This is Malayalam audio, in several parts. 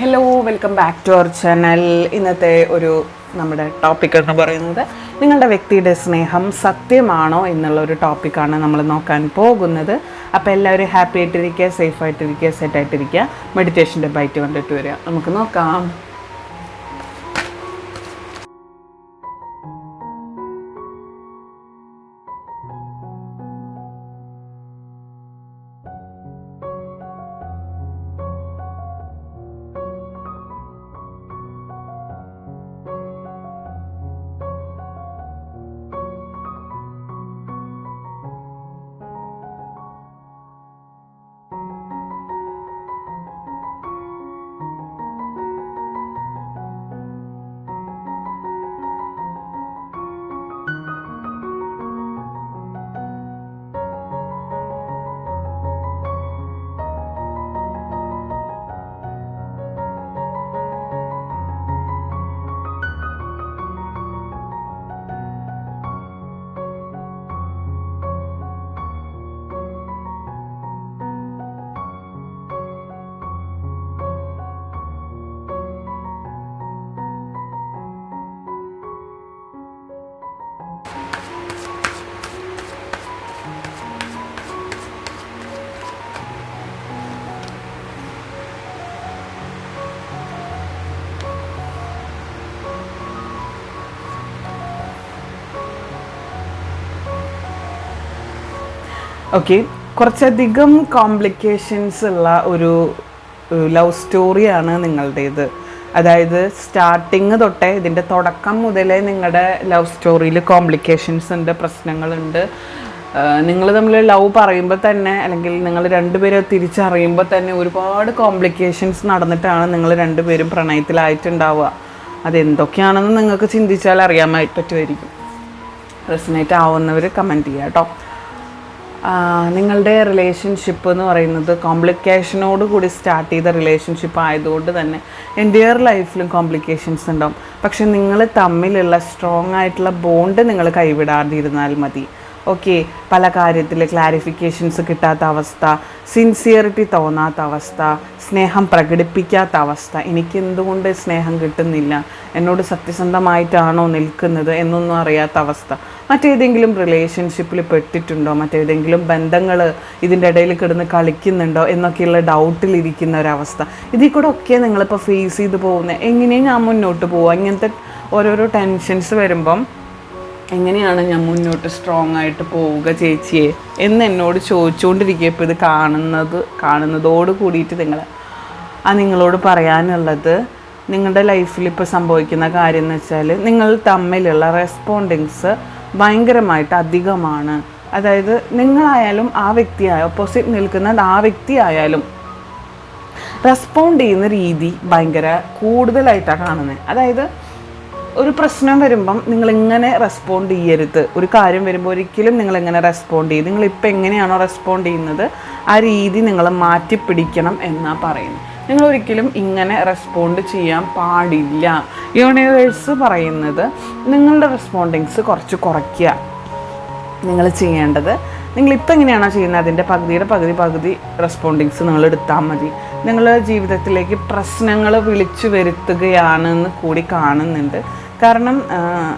Hello welcome back to our channel ഇന്നത്തെ ഒരു നമ്മുടെ ടോപ്പിക് എന്ന് പറയുന്നത്. നിങ്ങളുടെ വ്യക്തിയുടെ സ്നേഹം സത്യമാണോ എന്നുള്ള ഒരു ടോപ്പിക്കാണ് നമ്മൾ നോക്കാൻ പോകുന്നത്. അപ്പോൾ എല്ലാവരും ഹാപ്പി ആയിട്ടിരിക്കുക സേഫ് ആയിട്ടിരിക്കുക സെറ്റ് ആയിട്ടിരിക്കുക. മെഡിറ്റേഷന്റെ ബൈറ്റ് കണ്ടിട്ട് വരിക. നമുക്ക് നോക്കാം. ഓക്കെ കുറച്ചധികം കോംപ്ലിക്കേഷൻസ് ഉള്ള ഒരു ലവ് സ്റ്റോറിയാണ് നിങ്ങളുടേത്. അതായത് സ്റ്റാർട്ടിങ് തൊട്ടേ ഇതിന്റെ തുടക്കം മുതലേ നിങ്ങളുടെ ലവ് സ്റ്റോറിയിൽ കോംപ്ലിക്കേഷൻസ് ഉണ്ട് പ്രശ്നങ്ങളുണ്ട്. നിങ്ങൾ തമ്മിൽ ലവ് പറയുമ്പോൾ തന്നെ അല്ലെങ്കിൽ നിങ്ങൾ രണ്ടുപേരും തിരിച്ചറിയുമ്പോൾ തന്നെ ഒരുപാട് കോംപ്ലിക്കേഷൻസ് നടന്നിട്ടാണ് നിങ്ങൾ രണ്ടുപേരും പ്രണയത്തിലായിട്ടുണ്ടാവുക. അതെന്തൊക്കെയാണെന്ന് നിങ്ങൾക്ക് ചിന്തിച്ചാൽ അറിയാൻ പറ്റുമായിരിക്കും. റെസിനേറ്റ് ആവുന്നവർ കമന്റ് ചെയ്യുക കേട്ടോ നിങ്ങളുടെ റിലേഷൻഷിപ്പ് എന്ന് പറയുന്നത് കോംപ്ലിക്കേഷനോട് കൂടി സ്റ്റാർട്ട് ചെയ്ത റിലേഷൻഷിപ്പ് ആയതുകൊണ്ട് തന്നെ എന്റെ ലൈഫിലും കോംപ്ലിക്കേഷൻസ് ഉണ്ടാവും. പക്ഷെ നിങ്ങൾ തമ്മിലുള്ള സ്ട്രോങ് ആയിട്ടുള്ള ബോണ്ട് നിങ്ങൾ കൈവിടാതിരുന്നാൽ മതി. ഓക്കെ പല കാര്യത്തിൽ ക്ലാരിഫിക്കേഷൻസ് കിട്ടാത്ത അവസ്ഥ സിൻസിയറിറ്റി തോന്നാത്ത അവസ്ഥ സ്നേഹം പ്രകടിപ്പിക്കാത്ത അവസ്ഥ എനിക്ക് എന്തുകൊണ്ട് സ്നേഹം കിട്ടുന്നില്ല എന്നോട് സത്യസന്ധമായിട്ടാണോ നിൽക്കുന്നത് എന്നൊന്നും അറിയാത്ത അവസ്ഥ. മറ്റേതെങ്കിലും റിലേഷൻഷിപ്പിൽ പെട്ടിട്ടുണ്ടോ? മറ്റേതെങ്കിലും ബന്ധങ്ങൾ ഇതിന്റെ ഇടയിൽ കിടന്ന് കളിക്കുന്നുണ്ടോ? എന്നൊക്കെയുള്ള ഡൗട്ടിലിരിക്കുന്ന ഒരവസ്ഥ ഇതിൽ കൂടെ ഒക്കെ നിങ്ങളിപ്പോൾ ഫേസ് ചെയ്ത് പോകുന്നത് എങ്ങനെയും ഞാൻ മുന്നോട്ട് പോവുക ഇങ്ങനത്തെ ഓരോരോ ടെൻഷൻസ് വരുമ്പം എങ്ങനെയാണ് ഞാൻ മുന്നോട്ട് സ്ട്രോങ് ആയിട്ട് പോവുക ചേച്ചിയെ? എന്ന് എന്നോട് ചോദിച്ചുകൊണ്ടിരിക്കുക ഇപ്പോൾ ഇത് കാണുന്നത് കാണുന്നതോട് കൂടിയിട്ട് നിങ്ങൾ ആ നിങ്ങളോട് പറയാനുള്ളത് നിങ്ങളുടെ ലൈഫിൽ ഇപ്പോൾ സംഭവിക്കുന്ന കാര്യം എന്ന് വെച്ചാൽ നിങ്ങൾ തമ്മിലുള്ള റെസ്പോണ്ടിങ്സ് ഭയങ്കരമായിട്ട് അധികമാണ്. അതായത് നിങ്ങളായാലും ആ വ്യക്തിയായ ഓപ്പോസിറ്റ് നിൽക്കുന്ന ആ വ്യക്തിയായാലും റെസ്പോണ്ട് ചെയ്യുന്ന രീതി ഭയങ്കര കൂടുതലായിട്ടാണ് കാണുന്നത്. അതായത് ഒരു പ്രശ്നം വരുമ്പം നിങ്ങൾ എങ്ങനെ റെസ്പോണ്ട് ചെയ്യരുത്. ഒരു കാര്യം വരുമ്പോൾ ഒരിക്കലും നിങ്ങൾ എങ്ങനെ റെസ്പോണ്ട് ചെയ്യും നിങ്ങൾ ഇപ്പം എങ്ങനെയാണോ റെസ്പോണ്ട് ചെയ്യുന്നത് ആ രീതി നിങ്ങൾ മാറ്റി മാറ്റിപ്പിടിക്കണം എന്നാണ് പറയുന്നത്. നിങ്ങൾ ഒരിക്കലും ഇങ്ങനെ റെസ്പോണ്ട് ചെയ്യാൻ പാടില്ല. യൂണിവേഴ്സ് പറയുന്നത് നിങ്ങളുടെ റെസ്പോണ്ടിങ്സ് കുറച്ച് കുറയ്ക്കുക. നിങ്ങൾ ചെയ്യേണ്ടത് നിങ്ങൾ നിങ്ങളിപ്പോൾ എങ്ങനെയാണോ ചെയ്യുന്നത് അതിന്റെ പകുതിയുടെ പകുതി പകുതി റെസ്പോണ്ടിങ്സ് നിങ്ങൾ എടുത്താൽ മതി. നിങ്ങളുടെ ജീവിതത്തിലേക്ക് പ്രശ്നങ്ങൾ വിളിച്ചു വരുത്തുകയാണെന്ന് കൂടി കാണുന്നുണ്ട്. കാരണം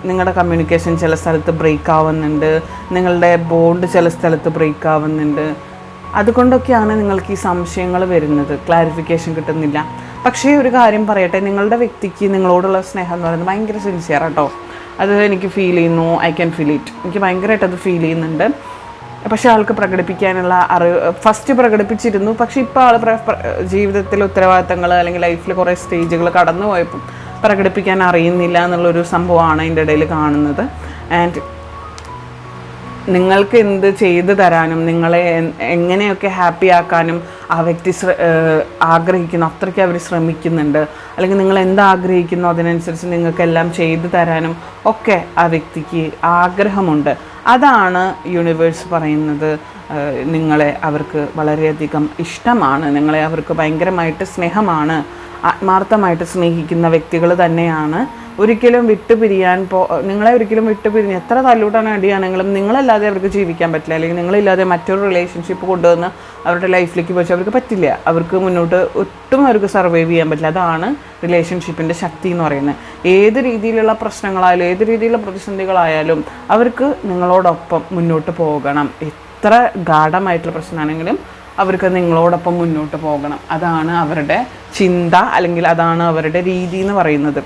നിങ്ങളുടെ കമ്മ്യൂണിക്കേഷൻ ചില സ്ഥലത്ത് ബ്രേക്ക് ആവുന്നുണ്ട് നിങ്ങളുടെ ബോണ്ട് ചില സ്ഥലത്ത് ബ്രേക്ക് ആവുന്നുണ്ട്. അതുകൊണ്ടൊക്കെയാണ് നിങ്ങൾക്ക് ഈ സംശയങ്ങൾ വരുന്നത് ക്ലാരിഫിക്കേഷൻ കിട്ടുന്നില്ല. പക്ഷേ ഒരു കാര്യം പറയട്ടെ നിങ്ങളുടെ വ്യക്തിക്ക് നിങ്ങളോടുള്ള സ്നേഹം എന്ന് പറയുന്നത് ഭയങ്കര സിൻസിയർ കേട്ടോ അത് എനിക്ക് ഫീൽ ചെയ്യുന്നു ഐ ക്യാൻ ഫീൽ ഇറ്റ് എനിക്ക് ഭയങ്കരമായിട്ട് അത് ഫീൽ ചെയ്യുന്നുണ്ട്. പക്ഷെ ആൾക്ക് പ്രകടിപ്പിക്കാനുള്ള അറിവ് ഫസ്റ്റ് പ്രകടിപ്പിച്ചിരുന്നു. പക്ഷേ ഇപ്പോൾ ആൾ ജീവിതത്തിലെ ഉത്തരവാദിത്തങ്ങൾ അല്ലെങ്കിൽ ലൈഫിൽ കുറേ സ്റ്റേജുകൾ കടന്നു പോയപ്പോൾ പ്രകടിപ്പിക്കാൻ അറിയുന്നില്ല എന്നുള്ളൊരു സംഭവമാണ് അതിന്റെ ഇടയിൽ കാണുന്നത്. ആൻഡ് നിങ്ങൾക്ക് എന്ത് ചെയ്തു തരാനും നിങ്ങളെ എങ്ങനെയൊക്കെ ഹാപ്പി ആക്കാനും ആ വ്യക്തി ആഗ്രഹിക്കുന്നു അത്രയ്ക്ക് അവർ ശ്രമിക്കുന്നുണ്ട്. അല്ലെങ്കിൽ നിങ്ങൾ എന്ത് ആഗ്രഹിക്കുന്നു അതിനനുസരിച്ച് നിങ്ങൾക്കെല്ലാം ചെയ്തു തരാനും ഒക്കെ ആ വ്യക്തിക്ക് ആഗ്രഹമുണ്ട്. അതാണ് യൂണിവേഴ്സ് പറയുന്നത്. നിങ്ങളെ അവർക്ക് വളരെയധികം ഇഷ്ടമാണ്. നിങ്ങളെ അവർക്ക് ഭയങ്കരമായിട്ട് സ്നേഹമാണ്. ആത്മാർത്ഥമായിട്ട് സ്നേഹിക്കുന്ന വ്യക്തികൾ തന്നെയാണ്. ഒരിക്കലും വിട്ടുപിരിയാൻ പോ നിങ്ങളെ ഒരിക്കലും വിട്ടുപിരിഞ്ഞ് എത്ര തല്ലൂട്ടാണ് അടിയാണെങ്കിലും നിങ്ങളല്ലാതെ അവർക്ക് ജീവിക്കാൻ പറ്റില്ല. അല്ലെങ്കിൽ നിങ്ങളില്ലാതെ മറ്റൊരു റിലേഷൻഷിപ്പ് കൊണ്ടുവന്ന് അവരുടെ ലൈഫിലേക്ക് പോയി അവർക്ക് പറ്റില്ല. അവർക്ക് മുന്നോട്ട് ഒട്ടും അവർക്ക് സർവൈവ് ചെയ്യാൻ പറ്റില്ല. അതാണ് റിലേഷൻഷിപ്പിന്റെ ശക്തി എന്ന് പറയുന്നത്. ഏത് രീതിയിലുള്ള പ്രശ്നങ്ങളായാലും ഏത് രീതിയിലുള്ള പ്രതിസന്ധികളായാലും അവർക്ക് നിങ്ങളോടൊപ്പം മുന്നോട്ട് പോകണം. എത്ര ഗാഠമായിട്ടുള്ള പ്രശ്നമാണെങ്കിലും അവർക്ക് നിങ്ങളോടൊപ്പം മുന്നോട്ട് പോകണം. അതാണ് അവരുടെ ചിന്ത അല്ലെങ്കിൽ അതാണ് അവരുടെ രീതി എന്ന് പറയുന്നത്.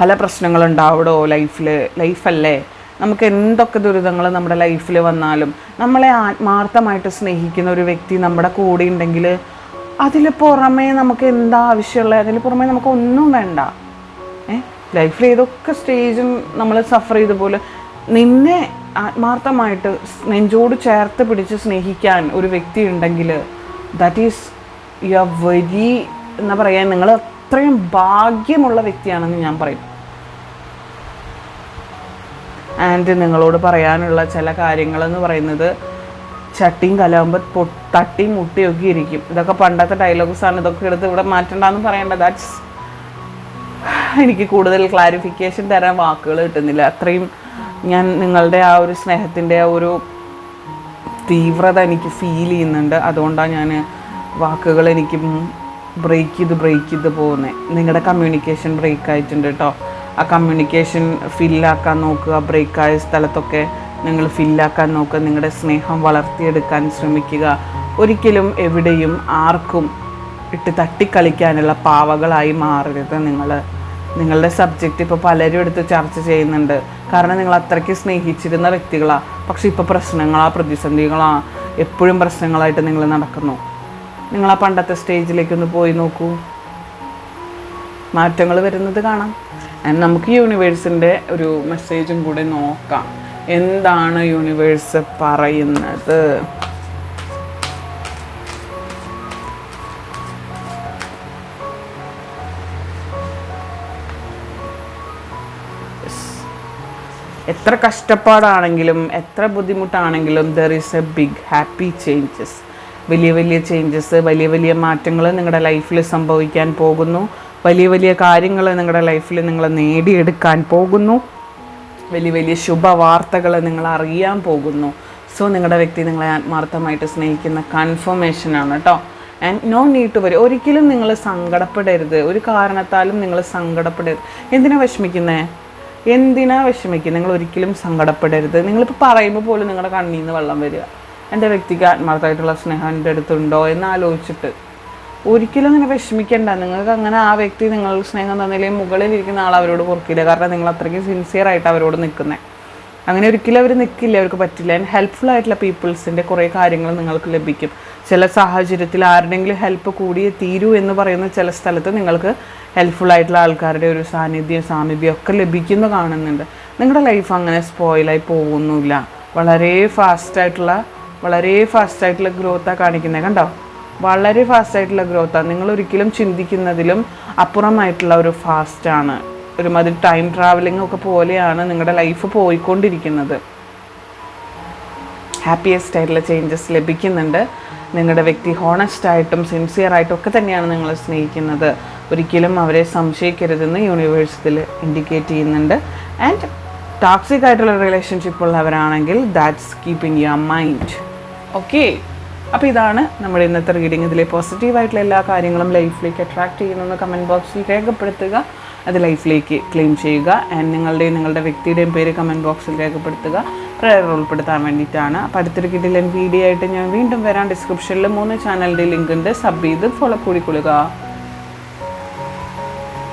പല പ്രശ്നങ്ങളുണ്ടാവിടോ ലൈഫിൽ ലൈഫല്ലേ? നമുക്ക് എന്തൊക്കെ ദുരിതങ്ങൾ നമ്മുടെ ലൈഫിൽ വന്നാലും നമ്മളെ ആത്മാർത്ഥമായിട്ട് സ്നേഹിക്കുന്ന ഒരു വ്യക്തി നമ്മുടെ കൂടെ ഉണ്ടെങ്കിൽ അതിൽ പുറമേ നമുക്ക് എന്താ ആവശ്യമുള്ളത്? അതിൽ പുറമേ നമുക്ക് ഒന്നും വേണ്ട. ഏ? ലൈഫിൽ ഏതൊക്കെ സ്റ്റേജും നമ്മൾ സഫർ ചെയ്ത പോലെ നിന്നെ ആത്മാർത്ഥമായിട്ട് നെഞ്ചോട് ചേർത്ത് പിടിച്ച് സ്നേഹിക്കാൻ ഒരു വ്യക്തി ഉണ്ടെങ്കിൽ that is you are very എന്താ പറയുക നിങ്ങൾ അത്രയും ഭാഗ്യമുള്ള വ്യക്തിയാണെന്ന് ഞാൻ പറയും. ആൻഡ് നിങ്ങളോട് പറയാനുള്ള ചില കാര്യങ്ങളെന്ന് പറയുന്നത് ചട്ടിയും കലാകുമ്പോൾ പൊ തട്ടിയും മുട്ടിയൊക്കെ ഇരിക്കും. ഇതൊക്കെ പണ്ടത്തെ ഡയലോഗ്സ് ആണ്. ഇതൊക്കെ എടുത്ത് ഇവിടെ മാറ്റണ്ടെന്ന് പറയേണ്ട. ദാറ്റ്സ് എനിക്ക് കൂടുതൽ ക്ലാരിഫിക്കേഷൻ തരാൻ വാക്കുകൾ കിട്ടുന്നില്ല. അത്രയും ഞാൻ നിങ്ങളുടെ ആ ഒരു സ്നേഹത്തിന്റെ ആ ഒരു തീവ്രത എനിക്ക് ഫീൽ ചെയ്യുന്നുണ്ട്. അതുകൊണ്ടാണ് ഞാൻ വാക്കുകൾ എനിക്ക് ബ്രേക്ക് ചെയ്ത് ബ്രേക്ക് ചെയ്ത് പോകുന്നത് നിങ്ങളുടെ കമ്മ്യൂണിക്കേഷൻ ബ്രേക്ക് ആയിട്ടുണ്ട് കേട്ടോ ആ കമ്മ്യൂണിക്കേഷൻ ഫില്ലാക്കാൻ നോക്കുക ബ്രേക്കായ സ്ഥലത്തൊക്കെ നിങ്ങൾ ഫില്ലാക്കാൻ നോക്കുക നിങ്ങളുടെ സ്നേഹം വളർത്തിയെടുക്കാൻ ശ്രമിക്കുക. ഒരിക്കലും എവിടെയും ആർക്കും ഇട്ട് തട്ടിക്കളിക്കാനുള്ള പാവകളായി മാറരുത് നിങ്ങൾ നിങ്ങളുടെ സബ്ജക്റ്റ് ഇപ്പോൾ പലരും എടുത്ത് ചർച്ച ചെയ്യുന്നുണ്ട്. കാരണം നിങ്ങൾ അത്രയ്ക്ക് സ്നേഹിച്ചിരുന്ന വ്യക്തികളാണ് പക്ഷെ ഇപ്പോൾ പ്രശ്നങ്ങളാ പ്രതിസന്ധികളാണ് എപ്പോഴും പ്രശ്നങ്ങളായിട്ട് നിങ്ങൾ നടക്കുന്നു. നിങ്ങൾ ആ പണ്ടത്തെ സ്റ്റേജിലേക്കൊന്ന് പോയി നോക്കൂ. മാറ്റങ്ങൾ വരുന്നത് കാണാം. നമുക്ക് യൂണിവേഴ്സിന്റെ ഒരു മെസ്സേജും കൂടെ നോക്കാം. എന്താണ് യൂണിവേഴ്സ് പറയുന്നത്? എത്ര കഷ്ടപ്പാടാണെങ്കിലും എത്ര ബുദ്ധിമുട്ടാണെങ്കിലും there is a big happy changes വലിയ വലിയ ചേഞ്ചസ് വലിയ വലിയ മാറ്റങ്ങൾ നിങ്ങളുടെ ലൈഫിൽ സംഭവിക്കാൻ പോകുന്നു. വലിയ വലിയ കാര്യങ്ങൾ നിങ്ങളുടെ ലൈഫിൽ നിങ്ങൾ നേടിയെടുക്കാൻ പോകുന്നു. വലിയ വലിയ ശുഭവാർത്തകൾ നിങ്ങൾ അറിയാൻ പോകുന്നു. സോ നിങ്ങളുടെ വ്യക്തി നിങ്ങളെ ആത്മാർത്ഥമായിട്ട് സ്നേഹിക്കുന്ന കൺഫർമേഷനാണ് കേട്ടോ ആൻഡ് നോ നീഡ് ടു വരി ഒരിക്കലും നിങ്ങൾ സങ്കടപ്പെടരുത്. ഒരു കാരണത്താലും നിങ്ങൾ സങ്കടപ്പെടരുത്. എന്തിനാണ് വിഷമിക്കുന്നേ? എന്തിനാ വിഷമിക്കുക? നിങ്ങൾ ഒരിക്കലും സങ്കടപ്പെടരുത്. നിങ്ങളിപ്പോൾ പറയുമ്പോൾ പോലും നിങ്ങളുടെ കണ്ണിൽ നിന്ന് വെള്ളം വരിക. എന്റെ വ്യക്തിക്ക് ആത്മാർത്ഥമായിട്ടുള്ള സ്നേഹം എന്റെ അടുത്തുണ്ടോ എന്ന് ആലോചിച്ചിട്ട്. ഒരിക്കലും അങ്ങനെ വിഷമിക്കണ്ട. നിങ്ങൾക്ക് അങ്ങനെ ആ വ്യക്തി നിങ്ങൾ സ്നേഹം തന്നില്ലെങ്കിൽ മുകളിലിരിക്കുന്ന ആൾ അവരോട് പൊറുക്കില്ല കാരണം നിങ്ങൾ അത്രയ്ക്ക് സിൻസിയർ ആയിട്ട് അവരോട് നിൽക്കുന്നത് അങ്ങനെ ഒരിക്കലും അവർ നിൽക്കില്ല അവർക്ക് പറ്റില്ല. ആൻഡ് ഹെൽപ്ഫുൾ ആയിട്ടുള്ള പീപ്പിൾസിന്റെ കുറേ കാര്യങ്ങൾ നിങ്ങൾക്ക് ലഭിക്കും. ചില സാഹചര്യത്തിൽ ആരുടെങ്കിലും ഹെൽപ്പ് കൂടിയേ തീരൂ എന്ന് പറയുന്ന ചില സ്ഥലത്ത് നിങ്ങൾക്ക് ഹെൽപ്ഫുൾ ആയിട്ടുള്ള ആൾക്കാരുടെ ഒരു സാന്നിധ്യം സാമീപ്യം ഒക്കെ ലഭിക്കുന്നു കാണുന്നുണ്ട്. നിങ്ങളുടെ ലൈഫ് അങ്ങനെ സ്പോയിലായി പോകുന്നില്ല. വളരെ ഫാസ്റ്റായിട്ടുള്ള വളരെ ഫാസ്റ്റായിട്ടുള്ള ഗ്രോത്താണ് കാണിക്കുന്നത് കണ്ടോ? വളരെ ഫാസ്റ്റായിട്ടുള്ള ഗ്രോത്താണ് നിങ്ങൾ ഒരിക്കലും ചിന്തിക്കുന്നതിലും അപ്പുറമായിട്ടുള്ള ഒരു ഫാസ്റ്റാണ് ഒരുമാതിരി ടൈം ട്രാവലിംഗ് ഒക്കെ പോലെയാണ് നിങ്ങളുടെ ലൈഫ് പോയിക്കൊണ്ടിരിക്കുന്നത്. ഹാപ്പിയസ്റ്റ് ആയിട്ടുള്ള ചേഞ്ചസ് ലഭിക്കുന്നുണ്ട്. നിങ്ങളുടെ വ്യക്തി ഹോണസ്റ്റ് ആയിട്ടും സിൻസിയർ ആയിട്ടും ഒക്കെ തന്നെയാണ് നിങ്ങൾ സ്നേഹിക്കുന്നത്. ഒരിക്കലും അവരെ സംശയിക്കരുതെന്ന് യൂണിവേഴ്സിൽ ഇൻഡിക്കേറ്റ് ചെയ്യുന്നുണ്ട്. ആൻഡ് ടോക്സിക് ആയിട്ടുള്ള റിലേഷൻഷിപ്പ് ഉള്ളവരാണെങ്കിൽ that's keep in your mind okay അപ്പോൾ ഇതാണ് നമ്മുടെ ഇന്നത്തെ റീഡിംഗ് ഇതിലെ പോസിറ്റീവായിട്ടുള്ള എല്ലാ കാര്യങ്ങളും ലൈഫിലേക്ക് അട്രാക്ട് ചെയ്യുന്നതെന്ന് കമന്റ് ബോക്സിൽ രേഖപ്പെടുത്തുക. അത് ലൈഫിലേക്ക് ക്ലെയിം ചെയ്യുക. ആൻഡ് നിങ്ങളുടെയും നിങ്ങളുടെ വ്യക്തിയുടെയും പേര് കമന്റ് ബോക്സിൽ രേഖപ്പെടുത്തുക. പ്രയർ ഉൾപ്പെടുത്താൻ വേണ്ടിയിട്ടാണ്. അപ്പോൾ അടുത്തൊരു കിട്ടില്ല വീഡിയോ ആയിട്ട് ഞാൻ വീണ്ടും വരാം. ഡിസ്ക്രിപ്ഷനിൽ മൂന്ന് ചാനലിന്റെ ലിങ്ക് ഉണ്ട്. സബ് ചെയ്ത് ഫോളോ കൂടിക്കൊള്ളുക.